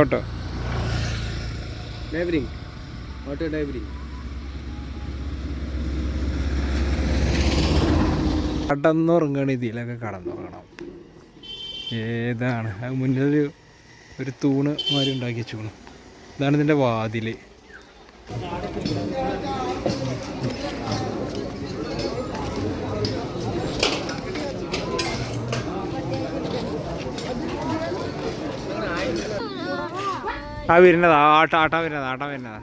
Auto. Driving auto ഡൈവറിങ് കടന്നുറങ്ങണം ഇതിലൊക്കെ കടന്നുറങ്ങണം. ഏതാണ്? അത് മുന്നിലൊരു ഒരു തൂണ് മാതിരി ഉണ്ടാക്കി വെച്ചു ഇതാണ് ഇതിന്റെ വാതിൽ. ആ വരുന്നതാ ആട്ട ആട്ട വരുന്നതാ ആട്ട വരുന്നതാ.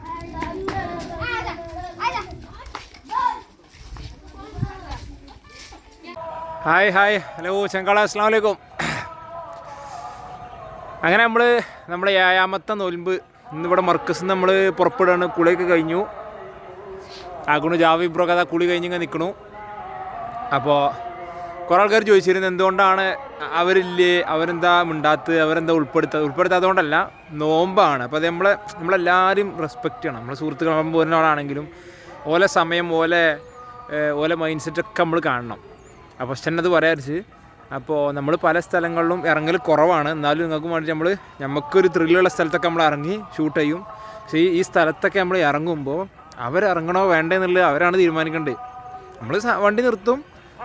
Hi hi. ഹലോ ചെങ്കാള അസ്സാം വലൈക്കും അങ്ങനെ നമ്മൾ നമ്മുടെ ഏഴാമത്തെ നോൽമ്പ് ഇന്നിവിടെ മർക്കസ് നമ്മൾ പുറപ്പെടുകയാണ് കുളിയൊക്കെ കഴിഞ്ഞു. ആ ജാവി ബ്രോ കഥ കുളി കഴിഞ്ഞിങ്ങനെ നിൽക്കണു അപ്പോൾ കുറേ ആൾക്കാർ ചോദിച്ചിരുന്നു എന്തുകൊണ്ടാണ് അവരില്ലേ അവരെന്താ മിണ്ടാത്ത് അവരെന്താ ഉൾപ്പെടുത്താ ഉൾപ്പെടുത്താത്തതുകൊണ്ടല്ല നോമ്പാണ്. അപ്പോൾ അത് നമ്മളെ നമ്മളെല്ലാവരും റെസ്പെക്റ്റ് ചെയ്യണം. നമ്മളെ സുഹൃത്തുക്കൾ പോരുന്നവരാണെങ്കിലും ഓലെ സമയം ഓലെ ഓലെ മൈൻഡ് സെറ്റൊക്കെ നമ്മൾ കാണണം. അപ്പോൾ ഫസ്റ്റ് അത് പറയാറിച്ച് അപ്പോൾ നമ്മൾ പല സ്ഥലങ്ങളിലും ഇറങ്ങൽ കുറവാണ്. എന്നാലും നിങ്ങൾക്ക് വേണ്ടി നമ്മൾ നമുക്കൊരു ത്രില്ലുള്ള സ്ഥലത്തൊക്കെ നമ്മൾ ഇറങ്ങി ഷൂട്ട് ചെയ്യും. പക്ഷേ ഈ സ്ഥലത്തൊക്കെ നമ്മൾ ഇറങ്ങുമ്പോൾ അവരിറങ്ങണോ വേണ്ടെന്നുള്ളത് അവരാണ് തീരുമാനിക്കേണ്ടത് നമ്മൾ വണ്ടി നിർത്തും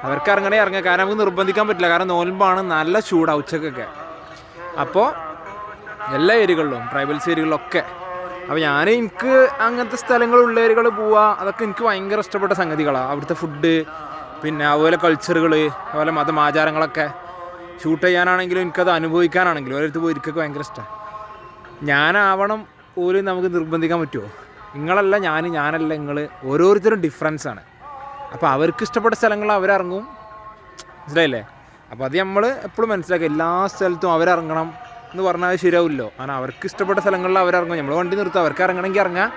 അവർക്ക് ഇറങ്ങണേ ഇറങ്ങുക. കാരണം നമുക്ക് നിർബന്ധിക്കാൻ പറ്റില്ല. കാരണം നോൽമ്പാണ് നല്ല ചൂടാണ് ഉച്ചക്കൊക്കെ. അപ്പോൾ എല്ലാ ഏരിയകളിലും ട്രൈബൽസ് ഏരിയകളിലൊക്കെ. അപ്പോൾ ഞാൻ എനിക്ക് അങ്ങനത്തെ സ്ഥലങ്ങളുള്ള ഏരിയകൾ പോവുക അതൊക്കെ എനിക്ക് ഭയങ്കര ഇഷ്ടപ്പെട്ട സംഗതികളാണ് അവിടുത്തെ ഫുഡ് പിന്നെ അതുപോലെ കൾച്ചറുകൾ അതുപോലെ മതം ആചാരങ്ങളൊക്കെ ഷൂട്ട് ചെയ്യാനാണെങ്കിലും എനിക്കത് അനുഭവിക്കാനാണെങ്കിലും ഓരോരുത്തർ പോയി ഇരിക്കൊക്കെ ഭയങ്കര ഇഷ്ടമാണ് ഞാനാവണം ഒരു നമുക്ക് നിർബന്ധിക്കാൻ പറ്റുമോ നിങ്ങളല്ല ഞാൻ ഞാനല്ല നിങ്ങൾ ഓരോരുത്തരും ഡിഫറൻസ് ആണ്. അപ്പോൾ അവർക്ക് ഇഷ്ടപ്പെട്ട സ്ഥലങ്ങൾ അവരിറങ്ങും. മനസ്സിലായില്ലേ? അപ്പോൾ അത് നമ്മൾ എപ്പോഴും മനസ്സിലാക്കുക. എല്ലാ സ്ഥലത്തും അവരിറങ്ങണം എന്ന് പറഞ്ഞാൽ ശരിയാവില്ലോ കാരണം അവർക്ക് ഇഷ്ടപ്പെട്ട സ്ഥലങ്ങളിൽ അവരിറങ്ങും. നമ്മൾ വണ്ടി നിർത്തും. അവർക്ക് ഇറങ്ങണമെങ്കിൽ ഇറങ്ങാം.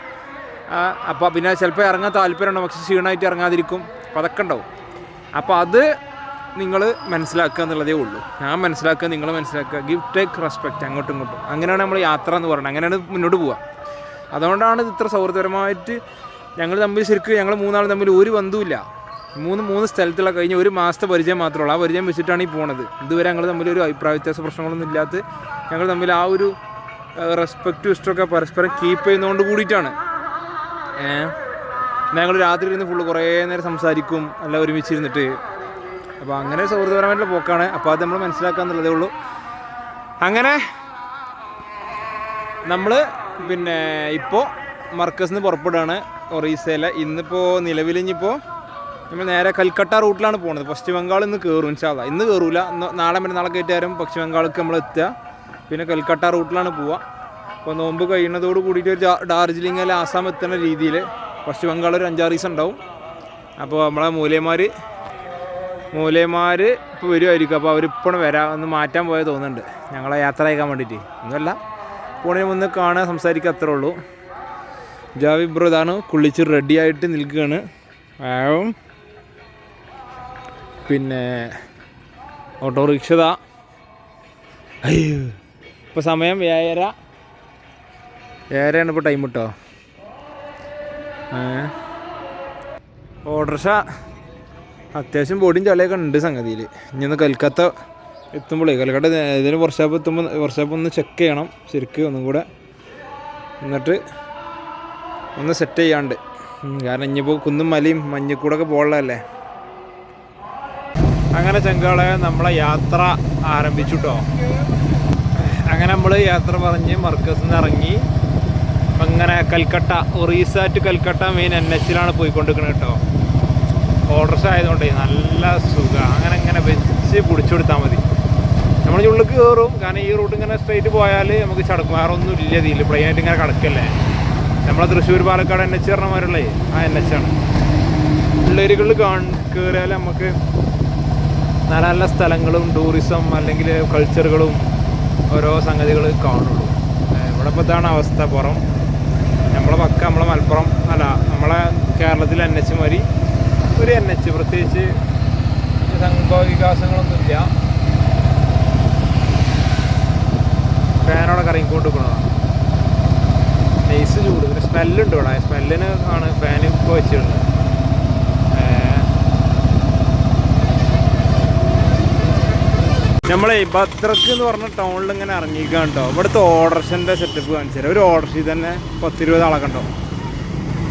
അപ്പോൾ പിന്നെ ചിലപ്പോൾ ഇറങ്ങാൻ താല്പര്യമുണ്ടാവും പക്ഷേ ക്ഷീണമായിട്ട് ഇറങ്ങാതിരിക്കും. അപ്പോൾ അതൊക്കെ ഉണ്ടാവും. അപ്പോൾ അത് നിങ്ങൾ മനസ്സിലാക്കുക എന്നുള്ളതേ ഉള്ളൂ. ഞാൻ മനസ്സിലാക്കുക നിങ്ങൾ മനസ്സിലാക്കുക. ഗിവ് ടേക്ക് റെസ്പെക്റ്റ് അങ്ങോട്ടും ഇങ്ങോട്ടും. അങ്ങനെയാണ് നമ്മൾ യാത്ര എന്ന് പറയുന്നത്. അങ്ങനെയാണ് മുന്നോട്ട് പോവുക. അതുകൊണ്ടാണ് ഇത് ഇത്ര സൗഹൃദപരമായിട്ട് ഞങ്ങൾ തമ്മിൽ ശരിക്കും ഞങ്ങൾ മൂന്നാളും തമ്മിൽ ഒരു ബന്ധവുമില്ല. മൂന്ന് മൂന്ന് സ്ഥലത്തുള്ള കഴിഞ്ഞ ഒരു മാസത്തെ പരിചയം മാത്രമേ ഉള്ളൂ. ആ പരിചയം വെച്ചിട്ടാണ് ഈ പോണത്. ഇതുവരെ ഞങ്ങൾ തമ്മിൽ ഒരു അഭിപ്രായ വ്യത്യാസ പ്രശ്നങ്ങളൊന്നും ഇല്ലാത്ത ഞങ്ങൾ തമ്മിൽ ആ ഒരു റെസ്പെക്റ്റ് ഇഷ്ടമൊക്കെ പരസ്പരം കീപ്പ് ചെയ്യുന്നതുകൊണ്ട് കൂടിയിട്ടാണ്. ഞങ്ങൾ രാത്രി ഇരുന്ന് ഫുള്ള് കുറേ നേരം സംസാരിക്കും അല്ല ഒരുമിച്ചിരുന്നിട്ട്. അപ്പോൾ അങ്ങനെ സൗഹൃദപരമായിട്ടുള്ള പോക്കാണ്. അപ്പോൾ അത് നമ്മൾ മനസ്സിലാക്കാന്നുള്ളതേ ഉള്ളൂ. അങ്ങനെ നമ്മൾ പിന്നെ ഇപ്പോൾ മർക്കസിന്ന് പുറപ്പെടുകയാണ്. ഒറീസയിലെ. ഇന്നിപ്പോൾ നിലവിൽ ഇനിയിപ്പോൾ നമ്മൾ നേരെ കൽക്കട്ട റൂട്ടിലാണ് പോകുന്നത് പശ്ചിമ ബംഗാൾ ഇന്ന് കയറും ഇൻഷാല്ല ഇന്ന് കയറൂല നാളെ മറ്റേ നാളെ കയറ്റാരും പശ്ചിമ ബംഗാൾക്ക് നമ്മൾ എത്തുക. പിന്നെ കൽക്കട്ട റൂട്ടിലാണ് പോവുക. അപ്പോൾ നോമ്പ് കഴിയുന്നതോട് കൂടിയിട്ട് ഒരു ഡാർജിലിംഗ് അല്ലെങ്കിൽ ആസാം എത്തുന്ന രീതിയിൽ പശ്ചിമ ബംഗാൾ ഒരു അഞ്ചാറ് ദിവസം ഉണ്ടാവും. അപ്പോൾ നമ്മളെ മൂലയന്മാർ മൂലയന്മാർ ഇപ്പോൾ വരുമായിരിക്കും അപ്പോൾ അവരിപ്പോഴും വരാം ഒന്ന് മാറ്റാൻ പോയാൽ തോന്നുന്നുണ്ട്. ഞങ്ങളെ യാത്ര അയക്കാൻ വേണ്ടിയിട്ട്. ഒന്നുമല്ല പോണേ ഒന്ന് കാണുക സംസാരിക്കുക അത്രേ ഉള്ളൂ. ജാവി ബ്രോ ഇതാണ് കുളിച്ച് റെഡി ആയിട്ട് നിൽക്കുകയാണ്. പിന്നെ ഓട്ടോറിക്ഷ അയ്യോ ഇപ്പോൾ സമയം ഏഴര. ഏഴരയാണ് ഇപ്പോൾ ടൈം കിട്ടോ ഓട്ടോറിക്ഷ അത്യാവശ്യം ബോഡിയും ചളിയൊക്കെ ഉണ്ട് സംഗതിയിൽ ഇനി ഒന്ന് കൽക്കത്ത എത്തുമ്പോഴേ കൽക്കട്ട ഇതിന് വർഷാപ്പ് എത്തുമ്പോൾ വർഷാപ്പ് ഒന്ന് ചെക്ക് ചെയ്യണം ശരിക്കും ഒന്നും കൂടെ. എന്നിട്ട് ഒന്ന് സെറ്റ് ചെയ്യാണ്ട്. കാരണം ഇനിയിപ്പോൾ കുന്നും മലയും മഞ്ഞക്കൂടൊക്കെ പോകാനുള്ളതല്ലേ? അങ്ങനെ ചെങ്കാളെ നമ്മളെ യാത്ര ആരംഭിച്ചു കേട്ടോ അങ്ങനെ നമ്മൾ യാത്ര പറഞ്ഞ് മർക്കസിൽ നിന്ന് ഇറങ്ങി. അങ്ങനെ Calcutta Orissa to Calcutta main N എച്ചിലാണ് പോയിക്കൊണ്ടിരിക്കുന്നത് കേട്ടോ. ഓർഡർസ് ആയതുകൊണ്ട് നല്ല സുഖം. അങ്ങനെ ഇങ്ങനെ വെച്ച് പിടിച്ചു കൊടുത്താൽ മതി. നമ്മൾ ഉള്ളിൽ കയറും. കാരണം ഈ റൂട്ട് ഇങ്ങനെ സ്ട്രൈറ്റ് പോയാൽ നമുക്ക് ചടക്കും വേറെ ഒന്നും ഇല്ല ഇതിൽ പ്ലെയിനായിട്ട് ഇങ്ങനെ കിടക്കല്ലേ? നമ്മളെ തൃശ്ശൂർ പാലക്കാട് എൻ എച്ച് പറഞ്ഞമാരുള്ളേ ആ എൻ എച്ച് ആണ്. പിള്ളേരുകളിൽ കയറിയാൽ നമുക്ക് നല്ല നല്ല സ്ഥലങ്ങളും ടൂറിസം അല്ലെങ്കിൽ കൾച്ചറുകളും ഓരോ സംഗതികൾ കാണുള്ളൂ. ഇവിടെ ഇപ്പോൾ ഇതാണ് അവസ്ഥ പുറം. നമ്മളെ പക്ക നമ്മളെ മലപ്പുറം അല്ല നമ്മളെ കേരളത്തിൽ എൻ എച്ച് മാതിരി ഒരു എൻ എച്ച് പ്രത്യേകിച്ച് സംഭവ വികാസങ്ങളൊന്നുമില്ല ഫാനോടെ കറങ്ങിക്കൊണ്ട് നൈസ് ചൂട്. പിന്നെ സ്മെല്ലുണ്ട് ഇവിടെ. സ്മെല്ലിന് ആണ് ഫാൻ ഇപ്പോൾ വെച്ചിട്ടുള്ളത് നമ്മളെ ഭദ്രക്ക് എന്ന് പറഞ്ഞ ടൗണിൽ ഇങ്ങനെ ഇറങ്ങിക്കാൻ കേട്ടോ. ഇവിടുത്തെ ഓർഡർസിന്റെ സെറ്റപ്പ് കാണിച്ചു തരാം ഒരു ഓർഡർസിൽ തന്നെ പത്തിരുപത് ആളൊക്കെ ഉണ്ടാവും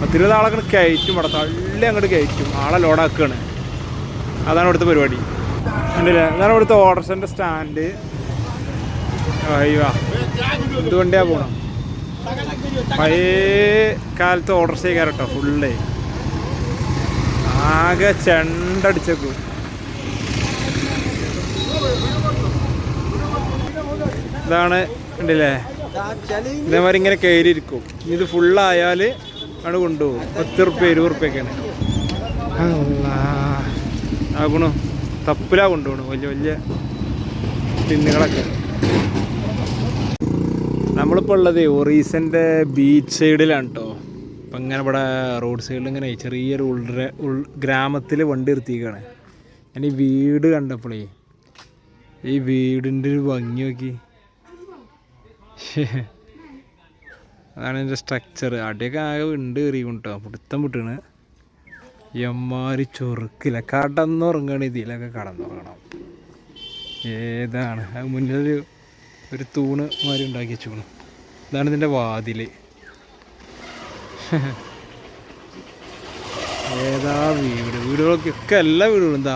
പത്തിരുപത് ആളൊക്കെ കയറ്റും. ഇവിടെ തള്ളി അങ്ങോട്ട് കയറ്റും. ആളെ ലോഡാക്കുകയാണ് അതാണ് ഇവിടുത്തെ പരിപാടി. ഉണ്ടല്ലേ അതാണ് ഇവിടുത്തെ ഓർഡർസിന്റെ സ്റ്റാൻഡ് വണ്ടിയാ പോണം പഴയ കാലത്ത് ഓർഡർ ചെയ്യാറ് കേട്ടോ ഫുള്ളേ ആകെ ചെണ്ടടിച്ചേക്കും. ഇതാണ് ഉണ്ടല്ലേ ഇതേമാതിരി ഇങ്ങനെ കയറിയിരിക്കും. ഇത് ഫുള്ളായാൽ ആണ് കൊണ്ടുപോകും. പത്ത് റുപ്യ ഇരുപത് റുപ്യൊക്കെയാണ് ആകണു തപ്പിലാ കൊണ്ടുപോകണം വലിയ വലിയ ടിന്നുകളൊക്കെ നമ്മളിപ്പോൾ ഉള്ളത് ഒറീസന്റെ ബീച്ച് സൈഡിലാണ് കേട്ടോ അപ്പം ഇങ്ങനെ ഇവിടെ റോഡ് സൈഡിൽ ഇങ്ങനെ ചെറിയൊരു ഉൾ ഉൾ ഗ്രാമത്തിൽ വണ്ടി നിർത്തിയിരിക്കുകയാണ് ഞാൻ ഈ വീട് കണ്ടപ്പോഴേ ഈ വീടിന്റെ ഒരു ഭംഗി നോക്കി. അതാണ് എന്റെ സ്ട്രക്ചർ അടിയൊക്കെ ആകെ ഉണ്ട് കയറിയും കേട്ടോ പിടുത്തം വിട്ടാണ്. എമ്മാരി ചൊറുക്കില്ല. കടന്നുറങ്ങണം ഇതിലൊക്കെ കടന്നുറങ്ങണം. ഏതാണ്? അത് മുന്നിലൊരു ഒരു തൂണ് മാതിരി ഉണ്ടാക്കി വെച്ചു ഇതാണ് ഇതിന്റെ വാതിൽ ഏതാ വീട്? വീടുകളൊക്കെ എല്ലാ വീടുകളും എന്താ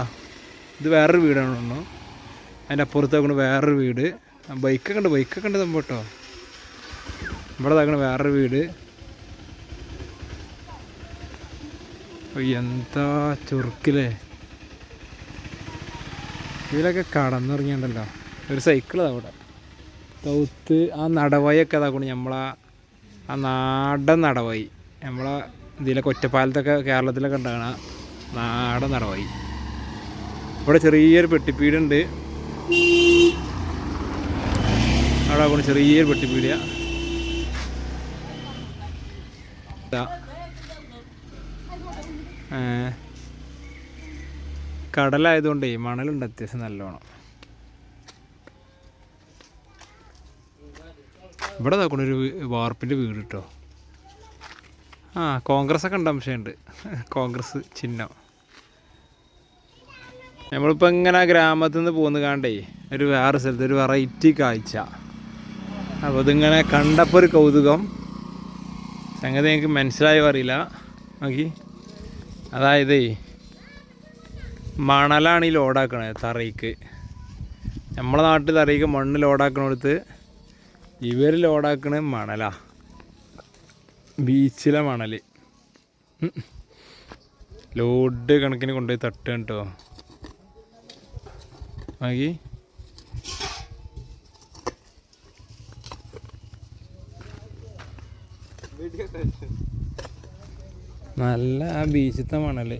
ഇത് വേറൊരു വീടാണ് തോന്നുന്നു. അതിന്റെ അപ്പുറത്ത് വേറൊരു വീട്. ബൈക്കൊക്കെ ഉണ്ട് ബൈക്കൊക്കെ ഉണ്ട് സംഭവം കേട്ടോ. ഇവിടെ നോക്കണ വേറൊരു വീട്. എന്താ ചുറുക്കില്ലേ ഇതിലൊക്കെ കടന്നിറങ്ങിയുണ്ടല്ലോ. ഒരു സൈക്കിളാണ് അവിടെ തൗത്ത് ആ നടവയൊക്കെ അതാക്കണം നമ്മളാ ആ നാടൻ നടവായി. നമ്മളെ ഇതിലൊക്കെ ഒറ്റപ്പാലത്തൊക്കെ കേരളത്തിലൊക്കെ ഉണ്ടാകണ നാടൻ നടവായി. ഇവിടെ ചെറിയൊരു പെട്ടിപ്പീടുണ്ട്. അവിടെ ആക്കണം ചെറിയൊരു പെട്ടിപ്പീടിയ. കടലായതുകൊണ്ടേ മണലുണ്ട് അത്യാവശ്യം നല്ലോണം. ഇവിടെ നോക്കണൊരു വാർപ്പിന്റെ വീട് കേട്ടോ ആ കോൺഗ്രസ് ഒക്കെ ഉണ്ട്. കോൺഗ്രസ് ചിഹ്നം. നമ്മളിപ്പോൾ ഇങ്ങനെ ഗ്രാമത്തിൽ നിന്ന് പോകുന്ന കാണ്ടേ ഒരു വേറെ സ്ഥലത്ത് ഒരു വെറൈറ്റി കാഴ്ച. അപ്പോൾ ഇതിങ്ങനെ കണ്ടപ്പോൾ ഒരു കൗതുകം. സംഗതി എനിക്ക് മനസ്സിലായോ അറിയില്ല. നോക്കി. അതായത് മണലാണ് ഈ ലോഡാക്കണത് തറയ്ക്ക്. നമ്മളെ നാട്ടിൽ തറയ്ക്ക് മണ്ണ് ലോഡാക്കണടുത്ത് ഇവർ ലോഡാക്കണ മണലാ. ബീച്ചിലെ മണൽ ലോഡ് കണക്കിന് കൊണ്ടുപോയി തട്ടുക കേട്ടോ ആകി. നല്ല ആ ബീച്ചിലത്തെ മണൽ.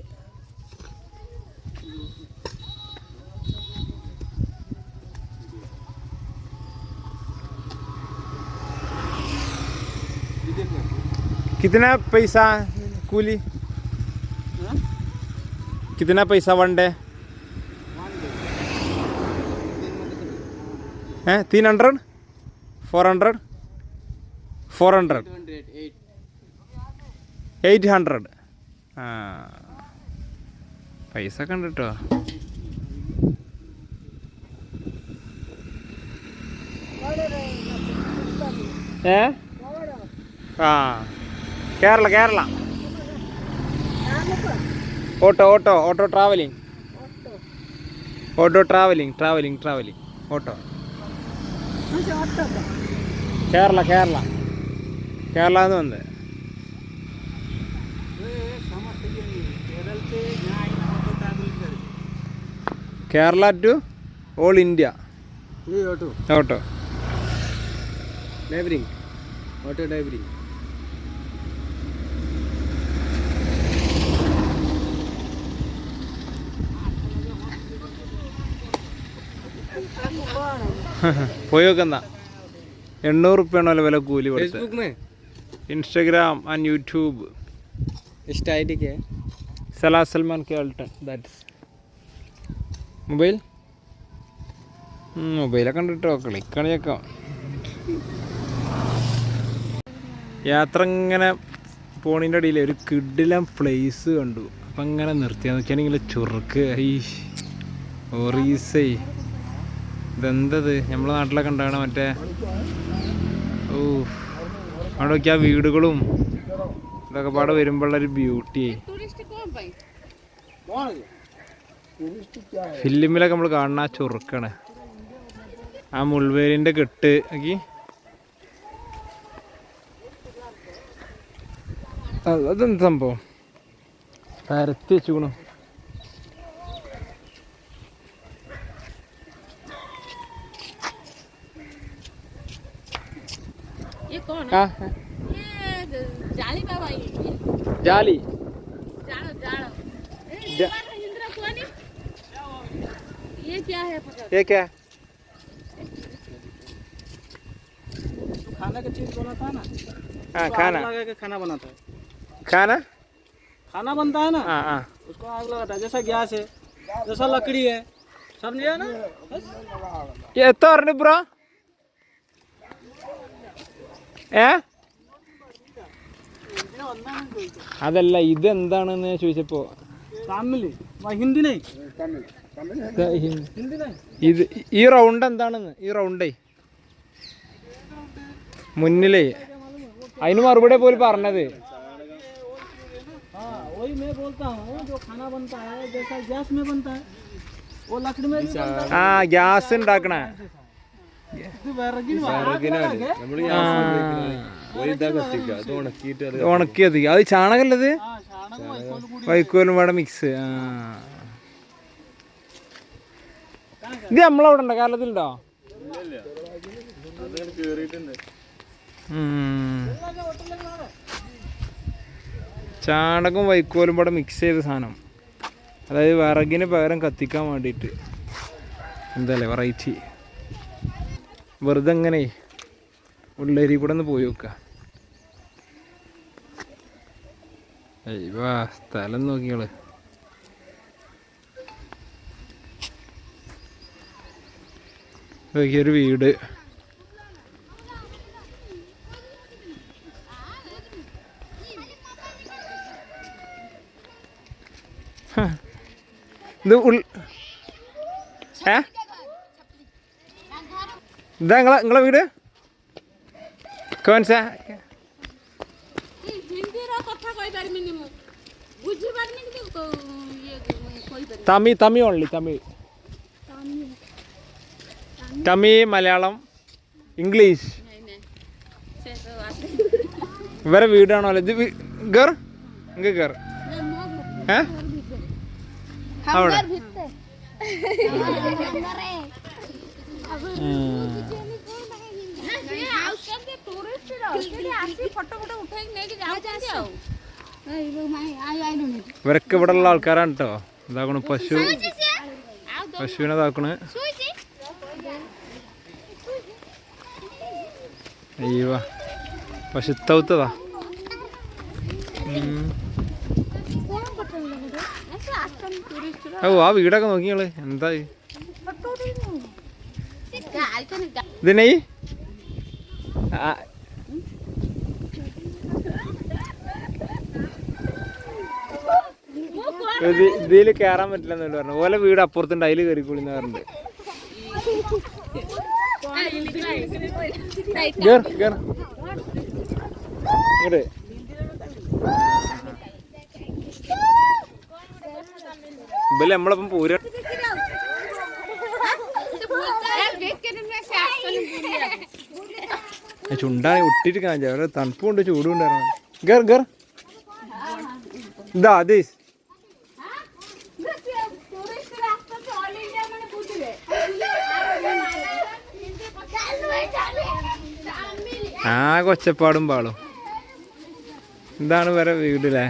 कितना पैसा कूली कितना पैसा वन डे हैं तीन hundred four hundred four hundred eight hundred ആ പൈസ ഒക്കെ ഉണ്ട് കേട്ടോ ഏ ആ Kerala Kerala. Auto auto auto travelling auto travelling travelling travelling auto. Kerala Kerala. Kerala എന്ന് വന്നത് Kerala to all India auto. Auto. ഡ്രൈവറിങ് auto ഡ്രൈവറിങ് പോയി നോക്കുന്ന എണ്ണൂറ് റുപ്യാണല്ലോ വില കൂലി കൊടുത്തത്. ഇൻസ്റ്റഗ്രാം ആൻഡ് യൂട്യൂബ് ഇഷ്ടമായിട്ട് സലാ സൽമാൻ കേൾട്ടൺ ദാറ്റ്സ് മൊബൈൽ? മൊബൈലൊക്കെ കണ്ടിട്ടോ കളിക്കളിയൊക്കെ. യാത്ര ഇങ്ങനെ പോണിന്റെ ഇടയിൽ ഒരു കിഡിലം പ്ലേസ് കണ്ടു. അപ്പം അങ്ങനെ നിർത്തിയാന്ന് വെച്ചാൽ ചുറുക്ക്. ഈ ഓറീസേ. ഇതെന്തത്? നമ്മളെ നാട്ടിലൊക്കെ ഉണ്ടാകണ മറ്റേ ഓ അവിടെ നോക്കി ആ വീടുകളും ഇതൊക്കെ പാടെ വരുമ്പോഴുള്ളൊരു ബ്യൂട്ടി ഫിലിമിലൊക്കെ നമ്മൾ കാണുന്ന ആ ചുറുക്കാണ്. ആ മുൾവേലിന്റെ കെട്ട്. നോക്കി. അത് അതെന്ത് സംഭവം? പരത്തി വെച്ചുക്കണു. जाली ये क्या है खाना का चीज़ बोला था ना खाना लगा के खाना बनाता है खाना खाना बनता है ना उसको आग लगाता है जैसा गैस है जैसा लकड़ी है समझे ना ये तो ब्रा ഏ? അതല്ല ഇതെന്താണെന്ന് ചോദിച്ചപ്പോ? ഇത് ഈ റൗണ്ട് എന്താണെന്ന്? ഈ റൗണ്ടേ മുന്നിലേ. അതിന് മറുപടി പോലും പറഞ്ഞത്. ആ ഗ്യാസ് ഉണ്ടാക്കണേ. ഉണക്കി അത് ചാണകല്ലത് വൈക്കോലും വേണം മിക്സ് ഇത് നമ്മളവിടെ ഉണ്ടോ? കാലത്തിലുണ്ടോ ചാണകവും വൈക്കോലും ഇവിടെ മിക്സ് ചെയ്ത സാധനം. അതായത് വിറകിന് പകരം കത്തിക്കാൻ വേണ്ടിയിട്ട്. എന്താല്ലേ? വെറൈറ്റി വെറുതെ എങ്ങനെ ഉള്ളേരി കൂടെ ഒന്ന് പോയി നോക്കുക വാ സ്ഥലം നോക്കിയാൾ നോക്കിയൊരു വീട്. ഇത് ഉൾ ഏ? ഇതാ നിങ്ങളെ നിങ്ങളെ വീട്? കോൺസാ തമി തമി ഓൺലി തമി. തമി മലയാളം ഇംഗ്ലീഷ്. ഇവരെ വീടാണോ അല്ലേ? ഇത് ഗർ ഇങ്ങ ഗർ ഏ? അവിടെ. ഇവരൊക്കെ ഇവിടെ ഉള്ള ആൾക്കാരാണ് കേട്ടോ ഇതാക്കണു പശു. പശുവിനെ ഇതാക്കണ്. അയ്യോ പശുത്തൗത്തതാ. ഓ ആ വീടൊക്കെ നോക്കിയാൾ എന്തായി? ഇത് നെയ് ഇതിൽ കയറാൻ പറ്റില്ല എന്നോട് പറഞ്ഞു. ഓലെ വീട് അപ്പുറത്തുണ്ട് അതിൽ കയറിക്കോളി എന്ന് പറഞ്ഞത് ഇവൽ നമ്മളപ്പം പോരാ ചുണ്ടാണ് ഒട്ടിട്ട് കാണിച്ച. അവരെ തണുപ്പുണ്ട് ചൂടും ഉണ്ടായിരുന്നു ഗർ ഗർ ഇതാ അതീസ് ആ കൊച്ചപ്പാടും പാളും ഇതാണ് വരെ വീടില്ലേ?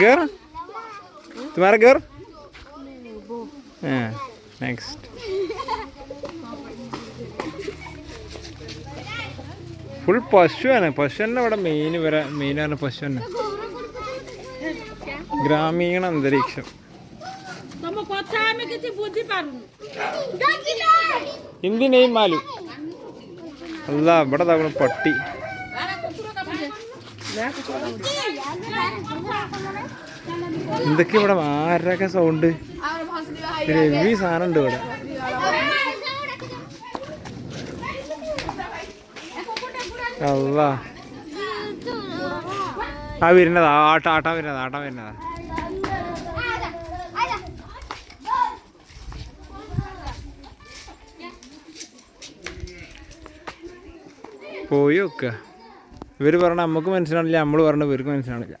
घर तुम्हारा घर नेक्स्ट ഫുൾ പശുവാണ് പശു തന്നെ ഇവിടെ മെയിൻ വരെ മെയിനാണ് പശു തന്നെ. ഗ്രാമീണ അന്തരീക്ഷം. ഹിന്ദി നെയ്മാലു അല്ല ഇവിടെ തവണ പട്ടി. എന്തൊക്കെ ഇവിടെ ആരൊക്കെ സൗണ്ട് ഹെവി സാധനം ഉണ്ട് ഇവിടെ. അല്ല ആ വരുന്നതാ. ആട്ട ആട്ടാ വരുന്നതാ ആട്ടാ വരുന്നതാ. പോയി വെക്കുക ഇവർ പറഞ്ഞാൽ നമുക്ക് മനസ്സിലാണില്ല നമ്മൾ പറഞ്ഞ ഇവർക്ക് മനസ്സിലാണില്ല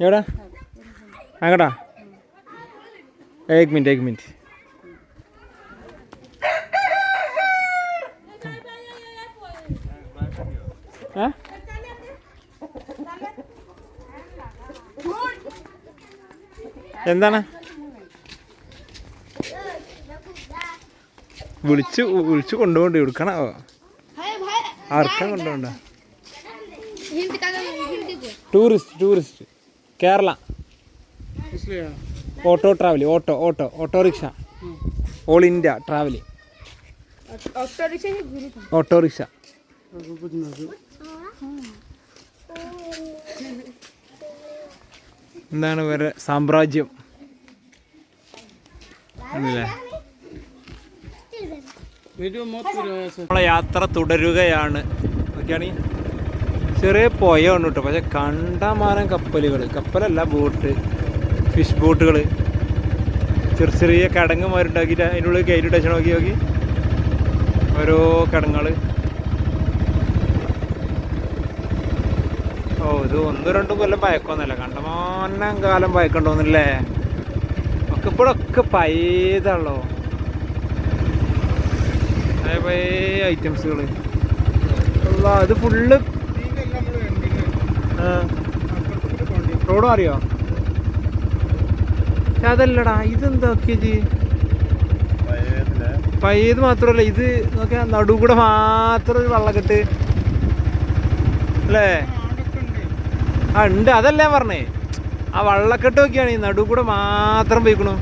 എവിടാ? അങ്ങടാ ഏക് മിനിറ്റ് ഏക് മിനിറ്റ്. എന്താണ്? വിളിച്ച് വിളിച്ച് കൊണ്ടുപോകണ്ട എടുക്കണോ? ആർക്കാ കൊണ്ടുപോകണ്ട? Tourist tourist. Kerala. Auto travel auto auto autorickshaw. All India travel autorickshaw. എന്താണ് വേറെ സാമ്രാജ്യം? അല്ലേ? നമ്മളെ യാത്ര തുടരുകയാണ്. നോക്കിയാണ്? ചെറിയ ഉണ്ട് കേട്ടോ. പക്ഷെ കണ്ടമാനം കപ്പലുകൾ കപ്പലല്ല ബോട്ട് ഫിഷ് ബോട്ടുകൾ ചെറിയ ചെറിയ കിടങ്ങുമാരുണ്ടാക്കിയിട്ട് അതിന്റെ ഉള്ളിൽ കയറ്റി ടച്ച് നോക്കി നോക്കി. ഓരോ കടങ്ങൾ ഓ ഇത് ഒന്നും രണ്ടും കൊല്ലം പയക്കൊന്നുമല്ല കണ്ടമാനം കാലം പയക്കണ്ടോന്നില്ലേ ഒക്കെ ഇപ്പോഴൊക്കെ പയതാണല്ലോ പഴയ പഴയ ഐറ്റംസുകൾ അത് ഫുള്ള് റോഡ് അറിയോ അതല്ലടാ ഇതെന്താക്കിയ ജി പയ്യത് മാത്രമല്ല ഇത് നോക്കിയാ നടു കൂടെ മാത്രം ഒരു വള്ളക്കെട്ട്. അല്ലേ? ആ ഉണ്ട്. അതല്ലേ പറഞ്ഞേ. ആ വള്ളക്കെട്ട് നോക്കിയാണ് ഈ നടു കൂടെ മാത്രം പോയിക്കണു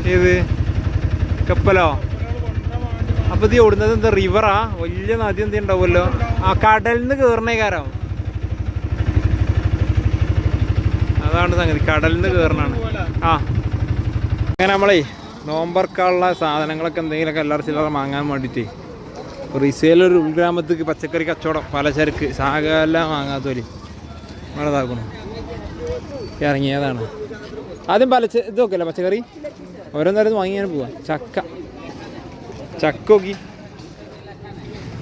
അതായത് കപ്പലോ? അപ്പോൾ ഇത് ഓടുന്നത് എന്താ റിവറാ വലിയ നദി എന്തെങ്കിലും ഉണ്ടാവുമല്ലോ? ആ കടലിൽ നിന്ന് കയറണേ അതാണ് സംഗതി. കടലിൽ നിന്ന് ആ. അങ്ങനെ നമ്മളേ നോമ്പർക്കുള്ള സാധനങ്ങളൊക്കെ എന്തെങ്കിലുമൊക്കെ എല്ലാവരും ചില്ലറ വാങ്ങാൻ വേണ്ടിയിട്ട് റിസേലൊരു ഉൾഗ്രാമത്തേക്ക് പച്ചക്കറി കച്ചവടം പലചരക്ക് സാഗെല്ലാം വാങ്ങാത്തോലി നമ്മളതാക്കണം ഇറങ്ങിയതാണ്. ആദ്യം പലച്ച ഇതൊക്കെ അല്ലേ പച്ചക്കറി? ഓരോന്നേരം വാങ്ങിയാൽ പോവാ. ചക്ക. ചക്ക നോക്കി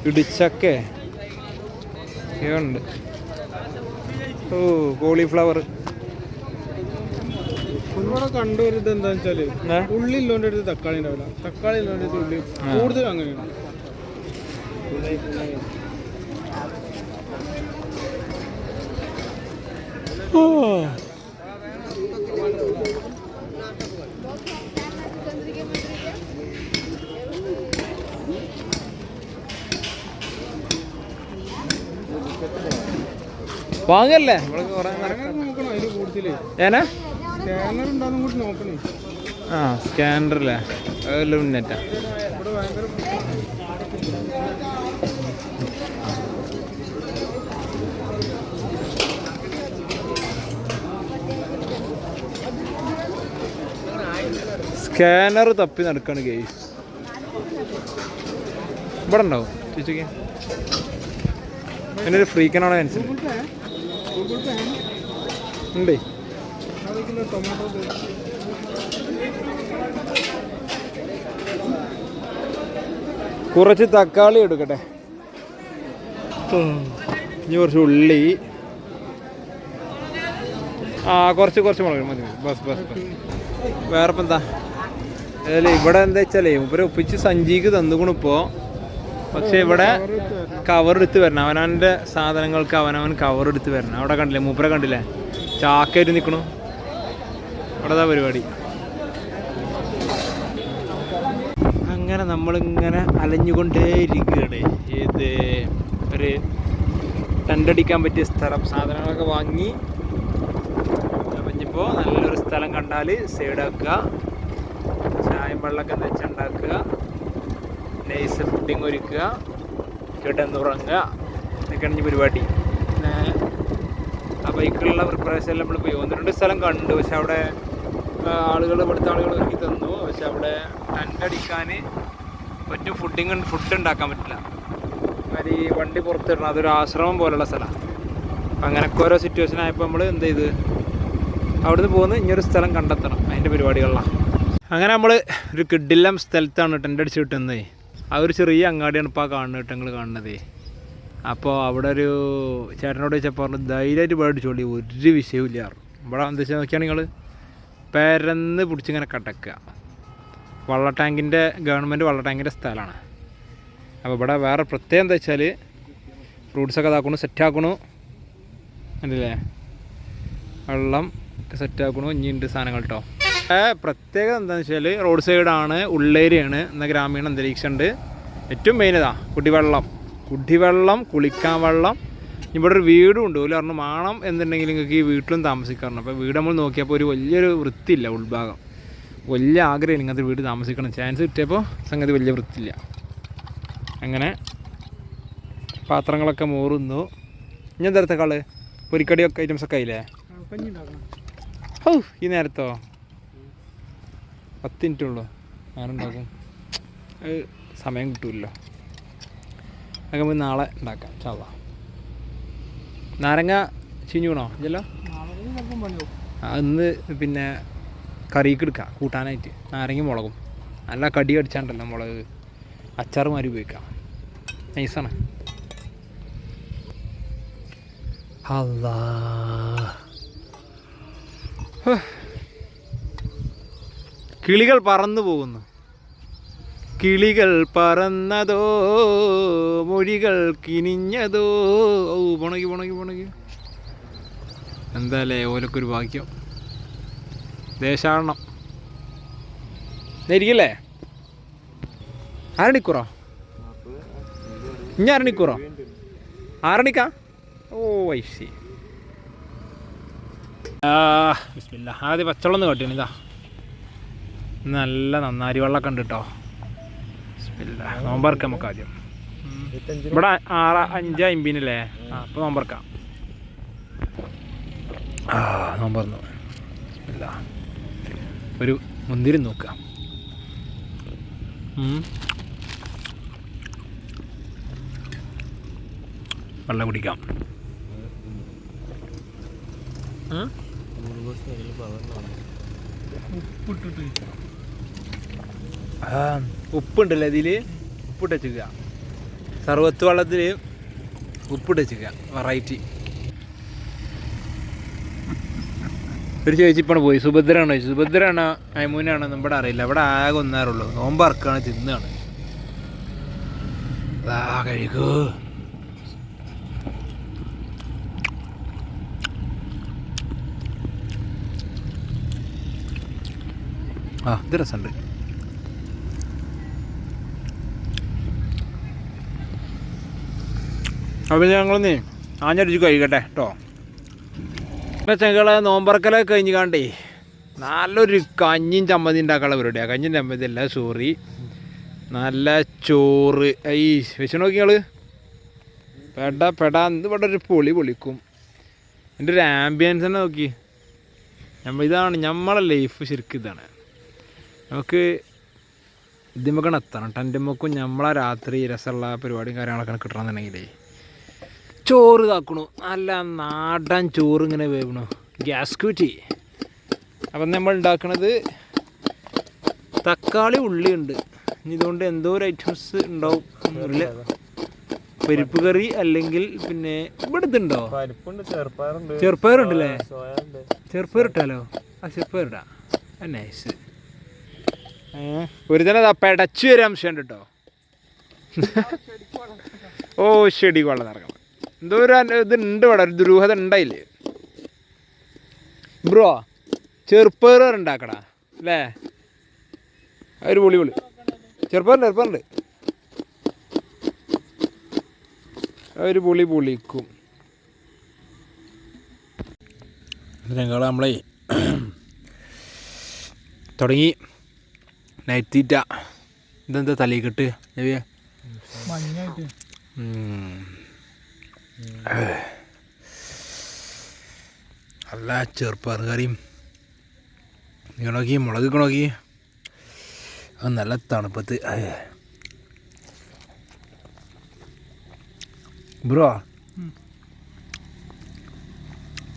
ഇടിച്ചക്കേ. ഉണ്ട് ഓ കോളിഫ്ലവർ. ഇവിടെ കണ്ടുവരുന്നത് എന്താ വെച്ചാൽ ഉള്ളി ഇല്ലോണ്ട് അടുത്ത് തക്കാളി ഉണ്ടാവില്ല തക്കാളി ഇല്ലോണ്ട് അടുത്ത് ഉള്ളി കൂടുതൽ അങ്ങനെയാണ് വാങ്ങല്ലേ നമ്മൾ കുറെ സ്കാനർ നോക്കണം അതിന് കൂടുതലേ ഏനാ സ്കാനർ ഉണ്ടാകുന്ന ഏനാ? നോക്കണേ. ആ സ്കാനറല്ലേ അതെല്ലാം മുന്നേറ്റാ ഇവിടെ ഭയങ്കര സ്കാനർ തപ്പി നടക്കാണ് ഗെയ്സ് ഇവിടെ ഉണ്ടാവും ചേച്ചിക്ക് പിന്നെ ഒരു ഫ്രീക്കനാണോ അനുസരിച്ച് ഉണ്ട്. കുറച്ച് തക്കാളി എടുക്കട്ടെ. ഇനി കുറച്ച് ഉള്ളി. ആ കുറച്ച് കുറച്ച് മുളക് മതി ബസ് ബസ് ബസ്. വേറെ ഇപ്പം എന്താ അല്ലേ ഇവിടെ എന്താ വെച്ചാലേ ഇവരെ ഒപ്പിച്ച് സഞ്ചിക്ക് തന്നുകൊണ്ടിപ്പോ പക്ഷെ ഇവിടെ കവർ എടുത്ത് വരണം. അവനവന്റെ സാധനങ്ങൾക്ക് അവനവൻ കവർ എടുത്ത് വരണം. അവിടെ കണ്ടില്ലേ? മൂപ്പരെ കണ്ടില്ലേ? ചാക്കായിട്ട് നിൽക്കണു അവിടെ പരിപാടി. അങ്ങനെ നമ്മളിങ്ങനെ അലഞ്ഞുകൊണ്ടേയിരിക്കുകയാണ്. ഇത് ഒരു ടെന്റടിക്കാൻ പറ്റിയ സ്ഥലം. സാധനങ്ങളൊക്കെ വാങ്ങി. അപ്പം അപ്പോൾ നല്ലൊരു സ്ഥലം കണ്ടാൽ സൈഡാക്കുക. ചായം വെള്ളമൊക്കെ വെച്ചുണ്ടാക്കുക നൈസ് ഫുഡിങ് ഒരുക്കുക. കിടന്നുറങ്ങുക ഇതൊക്കെയാണ് ഇനി പരിപാടി. പിന്നെ ആ ബൈക്കിലുള്ള പ്രിപ്പറേഷൻ എല്ലാം നമ്മൾ പോയി. ഒന്ന് രണ്ട് സ്ഥലം കണ്ടു. പക്ഷെ അവിടെ ആളുകൾ ഇവിടുത്തെ ആളുകൾ ഒരുക്കി തന്നു. പക്ഷെ അവിടെ ടെന്റ് അടിക്കാൻ പറ്റും ഫുഡിങ് ഫുഡ് ഉണ്ടാക്കാൻ പറ്റില്ല. മാതിരി വണ്ടി പുറത്തിടണം. അതൊരു ആശ്രമം പോലുള്ള സ്ഥലമാണ് അപ്പം അങ്ങനെയൊക്കെ ഓരോ സിറ്റുവേഷൻ ആയപ്പോൾ നമ്മൾ എന്ത് ചെയ്ത്? അവിടുന്ന് പോകുന്ന ഇനിയൊരു സ്ഥലം കണ്ടെത്തണം. അതിന്റെ പരിപാടികളിലാണ് അങ്ങനെ നമ്മൾ ഒരു കിഡില്ലം സ്ഥലത്താണ് ടെന്റ് അടിച്ച് കിട്ടുന്നത് ആ ഒരു ചെറിയ അങ്ങാടിയാണ് ഇപ്പോൾ ആ കാണുന്നത് നിങ്ങൾ കാണുന്നത്. അപ്പോൾ അവിടെ ഒരു ചേട്ടനോട് ചോദിച്ചപ്പോൾ പറഞ്ഞു ധൈര്യമായിട്ട് പേടിച്ചോളി ഒരു വിഷയമില്ല ഇവിടെ എന്താ വെച്ചാൽ നോക്കിയാൽ നിങ്ങൾ പരന്ന് പിടിച്ചിങ്ങനെ കടക്കുക. വള്ള ടാങ്കിന്റെ ഗവൺമെന്റ് വള്ള ടാങ്കിന്റെ സ്ഥലമാണ്. അപ്പോൾ ഇവിടെ വേറെ പ്രത്യേകം എന്താ വെച്ചാൽ ഫ്രൂട്ട്സൊക്കെ ഇതാക്കണു സെറ്റാക്കണു കണ്ടില്ലേ? വെള്ളം സെറ്റാക്കണു ഇനിയുണ്ട് സാധനങ്ങൾ കേട്ടോ പ്രത്യേകത എന്താണെന്ന് വെച്ചാൽ റോഡ് സൈഡാണ് ഉള്ളേരിയാണ് എന്ന ഗ്രാമീണ അന്തരീക്ഷമുണ്ട് ഏറ്റവും മെയിൻ ഇതാ കുടിവെള്ളം. കുടിവെള്ളം കുളിക്കാൻ വെള്ളം. ഇവിടെ ഒരു വീടും ഉണ്ട്. ഒരു പറഞ്ഞു മാണം എന്നുണ്ടെങ്കിൽ നിങ്ങൾക്ക് ഈ വീട്ടിലും താമസിക്കാറുണ്ട്. അപ്പോൾ വീട് നമ്മൾ നോക്കിയപ്പോൾ ഒരു വലിയൊരു വൃത്തിയില്ല ഉൾഭാഗം. വലിയ ആഗ്രഹം ഇങ്ങനത്തെ വീട് താമസിക്കണം. ചാൻസ് കിട്ടിയപ്പോൾ സംഗതി വലിയ വൃത്തിയില്ല. അങ്ങനെ പാത്രങ്ങളൊക്കെ മോറുന്നു. ഇനി എന്താ കൾ പൊരിക്കടിയൊക്കെ ഐറ്റംസ് ഒക്കെ ആയില്ലേ? ഓ ഈ നേരത്തോ? പത്ത് മിനിറ്റ് ഉള്ളൂ. ഞാനുണ്ടാക്കും. അത് സമയം കിട്ടൂല്ലോ നമുക്ക് നാളെ ഉണ്ടാക്കാം. ചാവ നാരങ്ങ ചിഞ്ഞുണോ ഇല്ലല്ലോ? അന്ന് പിന്നെ കറിക്ക് എടുക്കാം. കൂട്ടാനായിട്ട്. നാരങ്ങ മുളകും. നല്ല കടി അടിച്ചാണ്ടല്ലോ മുളക്. അച്ചാർ മാതിരി ഉപയോഗിക്കാം. നൈസാണ്. അല്ലാ. കിളികൾ പറന്നു പോകുന്നു. കിളികൾ പറന്നതോ മൊഴികൾ കിനിഞ്ഞതോ? ഓ പുണകി പുണകി പുണകി. എന്തായാലേ ഓലക്കൊരു ഭാഗ്യം. ദേശാടണം ഇരിക്കില്ലേ? ആരണിക്കൂറോ? ഇനി അരണിക്കൂറോ ആരണിക്ക? ഓ ആ ബിസ്മില്ല. ആദ്യം പച്ചവെള്ളം കാട്ടിയാണ് ഇതാ. നല്ല നന്നാരി വെള്ളമൊക്കെ ഉണ്ട് കേട്ടോ. ബിസ്മില്ല. നോമ്പറക്കാം നമുക്ക് ആദ്യം. ഇവിടെ ആറ് അഞ്ച് അമ്പതിനല്ലേ? ആ അപ്പോൾ നോമ്പറക്കാം ആ നോമ്പറന്നു ബിസ്മില്ല. ഒരു മുന്തിരി നോക്കാം. വെള്ളം കുടിക്കാം? ഉപ്പിട്ടിട്ട് ഉപ്പുണ്ടല്ലേ ഇതിൽ ഉപ്പിട്ട് വെച്ചിരിക്കുക സർവത്ത് വെള്ളത്തിൽ ഉപ്പിട്ട് വെച്ചിരിക്കുക വെറൈറ്റി ഒരു ചോദിച്ചിപ്പാണ് പോയി. സുഭദ്രയാണോ? ചോദിച്ചു സുഭദ്രയാണോ നമ്മുടെ അറിയില്ല. അവിടെ ആകെ ഒന്നാറുള്ളൂ. നോമ്പ് ഇറക്കാണ് തിന്നാണ്. ആ കഴിക്കൂ ആ ഇത് രസമുണ്ട്. അപ്പോൾ ഞങ്ങളൊന്നേ ആഞ്ഞടിച്ച് കഴിക്കട്ടെ കേട്ടോ ചെങ്കളെ നോമ്പറക്കലൊക്കെ കഴിഞ്ഞ് കാണ്ടേ നല്ലൊരു കഞ്ഞിയും ചമ്മന്തി ഉണ്ടാക്കാനുള്ള പരിപാടിയാണ് കഞ്ഞിയും ചമ്മന്തി അല്ല സോറി. നല്ല ചോറ്. ഈ വെച്ച് ഞങ്ങൾ പെട പെട. എന്ത് ഇവിടെ ഒരു പൊളി പൊളിക്കും. എന്റെ ഒരു ആംബിയൻസ് തന്നെ നോക്കി. നമ്മൾ ഇതാണ് നമ്മളെ ലൈഫ് ശരിക്കും ഇതാണ്. നമുക്ക് ഇതിമൊക്കെ എത്തണം ടെന്റുമ്മക്കും നമ്മളെ രാത്രി രസമുള്ള പരിപാടിയും കാര്യങ്ങളൊക്കെ കിട്ടണമെന്നുണ്ടെങ്കിലേ ചോറ് കാക്കണു. നല്ല നാടൻ ചോറ് ഇങ്ങനെ വേവണു. ഗ്യാസ് കുറ്റി. അപ്പം നമ്മൾ ഉണ്ടാക്കണത് തക്കാളി ഉള്ളി ഉണ്ട്. ഇതുകൊണ്ട് എന്തോ ഒരു ഐറ്റംസ് ഉണ്ടാവും. പരിപ്പ് കറി അല്ലെങ്കിൽ പിന്നെ ഇവിടെ ഉണ്ടോ? ചെറുപ്പയറുണ്ടല്ലേ ചെറുപ്പയറിട്ടാലോ ആ ചെറുപ്പയർ ഇടാം നൈസ് ഒരു തന്നെ പെടച്ചു വരാൻ അംശം ഉണ്ട് കേട്ടോ. ഓ ശെടി വെള്ളം നടക്കണം. എന്തോ ഒരു ഇതുണ്ട് ഇത് ഉണ്ട് ഇവിടെ ഒരു ദുരൂഹത ഉണ്ടായില്ലേ? ബ്രോ ചെറുപ്പേറ് ഉണ്ടാക്കടാ അല്ലേ? ആ ഒരു പൊളി പൊളി. ചെറുപ്പം ചെറുപ്പുണ്ട് ആ ഒരു പൊളി പൊളിക്കും. ഞങ്ങൾ നമ്മളെ തുടങ്ങി. നൈറ്റ് തീറ്റ ഇതെന്താ തലയിൽ കെട്ട്. നല്ല ചെറുപ്പയർ കറിയും ഇണക്കി മുളക് കിണക്കി അത് നല്ല തണുപ്പത്ത്. ബ്രോ.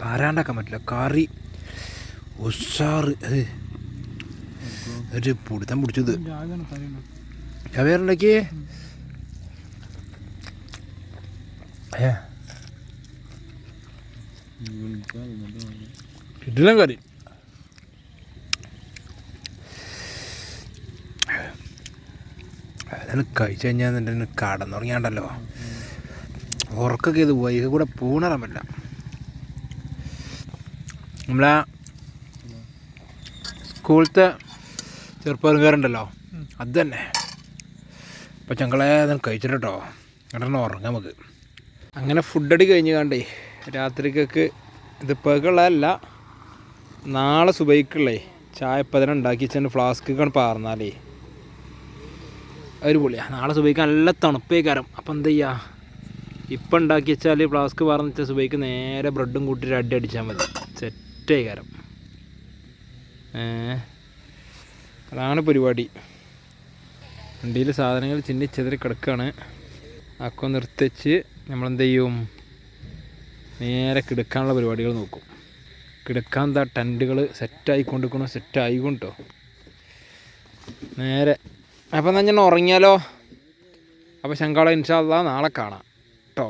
പാരാണ്ടാക്കാൻ പറ്റില്ല. കറി ഉഷാറ്. ഒരു പിടുത്തം പിടിച്ചത്. ഞാൻ വേറെ ഉണ്ടാക്കിയേ വേറുണ്ടാക്കിയേ കിട്ടില്ല കറി അതിന് കഴിച്ചു കഴിഞ്ഞാൽ എന്റെ കടന്നുറങ്ങിയാണ്ടല്ലോ. ഉറക്കൊക്കെ ഇത് വൈകി കൂടെ പൂണറാൻ പറ്റില്ല. നമ്മളാ സ്കൂളത്തെ ചെറുപ്പക്കാരുണ്ടല്ലോ. അത് തന്നെ. അപ്പോൾ അതൊന്ന് കഴിച്ചിട്ട് കേട്ടോ. ഉറങ്ങാം നമുക്ക്. അങ്ങനെ ഫുഡടി കഴിഞ്ഞ് കണ്ടേ. രാത്രിക്കൊക്കെ ഇതിപ്പോഴുള്ളതല്ല നാളെ സുബൈക്കുള്ളേ. ചായപ്പതിനെ ഉണ്ടാക്കി വെച്ചാൽ ഫ്ലാസ്ക്കൊക്കെ പാർന്നാലേ. ഒരു പൊളിയാ നാളെ സുബൈക്ക് നല്ല തണുപ്പേ കാരം അപ്പം എന്താ ചെയ്യുക ഇപ്പം ഉണ്ടാക്കി വെച്ചാൽ ഫ്ലാസ്ക് പാർന്ന് വെച്ചാൽ സുബൈക്ക് നേരെ ബ്രെഡും കൂട്ടിയിട്ട് അടി അടിച്ചാൽ മതി. സെറ്റേ കരം അതാണ് പരിപാടി. വണ്ടിയിൽ സാധനങ്ങൾ ചിന്തിച്ചെതിരെ കിടക്കുകയാണ് അക്കം നിർത്തിച്ച് നമ്മളെന്ത് ചെയ്യും? നേരെ കിടക്കാനുള്ള പരിപാടികൾ നോക്കും. കിടക്കാൻ എന്താ ടെന്റുകൾ സെറ്റായിക്കൊണ്ടിരിക്കണോ സെറ്റായിക്കൊണ്ടോ നേരെ. അപ്പം എന്നാൽ ഞാൻ ഉറങ്ങിയാലോ? അപ്പോൾ ശങ്കാള ഇൻഷാല്ല നാളെ കാണാം കേട്ടോ